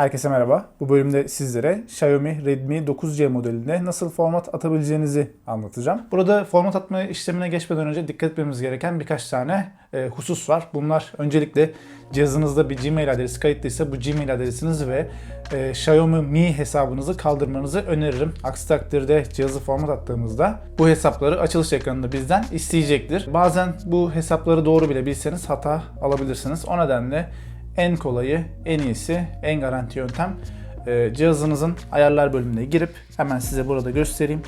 Herkese merhaba. Bu bölümde sizlere Xiaomi Redmi 9C modelinde nasıl format atabileceğinizi anlatacağım. Burada format atma işlemine geçmeden önce dikkat etmemiz gereken birkaç tane e, husus var. Bunlar öncelikle cihazınızda bir Gmail adresi kayıtlıysa bu Gmail adresinizi ve e, Xiaomi Mi hesabınızı kaldırmanızı öneririm. Aksi takdirde cihazı format attığımızda bu hesapları açılış ekranında bizden isteyecektir. Bazen bu hesapları doğru bile bilseniz hata alabilirsiniz. O nedenle en kolayı, en iyisi, en garanti yöntem e, cihazınızın ayarlar bölümüne girip hemen size burada göstereyim.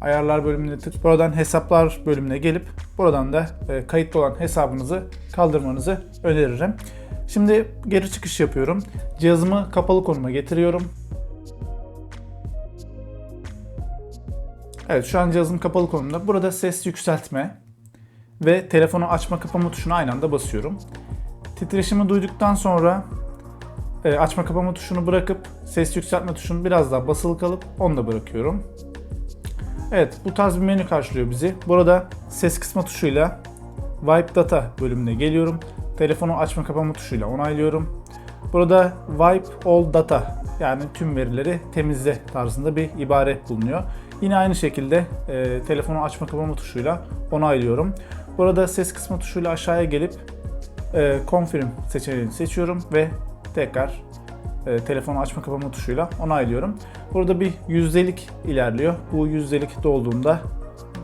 Ayarlar bölümüne tık. Buradan hesaplar bölümüne gelip buradan da e, kayıtlı olan hesabınızı kaldırmanızı öneririm. Şimdi geri çıkış yapıyorum. Cihazımı kapalı konuma getiriyorum. Evet şu an cihazım kapalı konumda. Burada ses yükseltme, ve telefonu açma kapama tuşuna aynı anda basıyorum. Titreşimi duyduktan sonra e, açma kapama tuşunu bırakıp ses yükseltme tuşunu biraz daha basılı kalıp onu da bırakıyorum. Evet bu tarz bir menü karşılıyor bizi. Burada ses kısma tuşuyla Wipe Data bölümüne geliyorum. Telefonu açma kapama tuşuyla onaylıyorum. Burada Wipe All Data yani tüm verileri temizle tarzında bir ibare bulunuyor. Yine aynı şekilde e, telefonu açma kapama tuşuyla onaylıyorum. Burada ses kısmı tuşuyla aşağıya gelip e, Confirm seçeneğini seçiyorum ve tekrar e, telefonu açma kapama tuşuyla onaylıyorum. Burada bir yüzdelik ilerliyor. Bu yüzdelik dolduğunda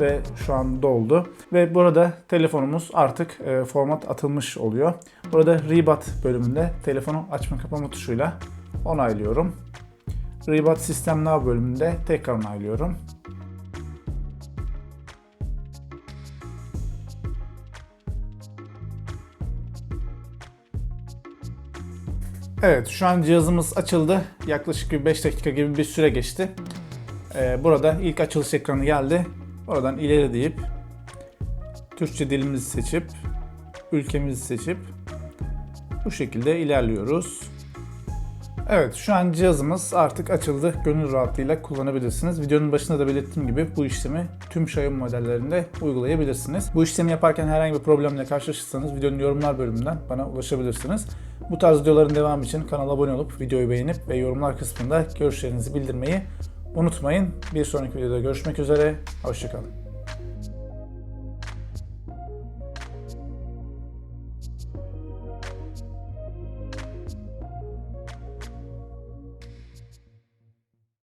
ve şu an doldu. Ve burada telefonumuz artık e, format atılmış oluyor. Burada Reboot bölümünde telefonu açma kapama tuşuyla onaylıyorum. Reboot System Now bölümünde tekrar onaylıyorum. Evet şu an cihazımız açıldı. Yaklaşık bir 5 dakika gibi bir süre geçti. Ee, burada ilk açılış ekranı geldi. Oradan ileri deyip Türkçe dilimizi seçip ülkemizi seçip bu şekilde ilerliyoruz. Evet şu an cihazımız artık açıldı. Gönül rahatlığıyla kullanabilirsiniz. Videonun başında da belirttiğim gibi bu işlemi tüm Xiaomi modellerinde uygulayabilirsiniz. Bu işlemi yaparken herhangi bir problemle karşılaşırsanız videonun yorumlar bölümünden bana ulaşabilirsiniz. Bu tarz videoların devamı için kanala abone olup videoyu beğenip ve yorumlar kısmında görüşlerinizi bildirmeyi unutmayın. Bir sonraki videoda görüşmek üzere. Hoşçakalın.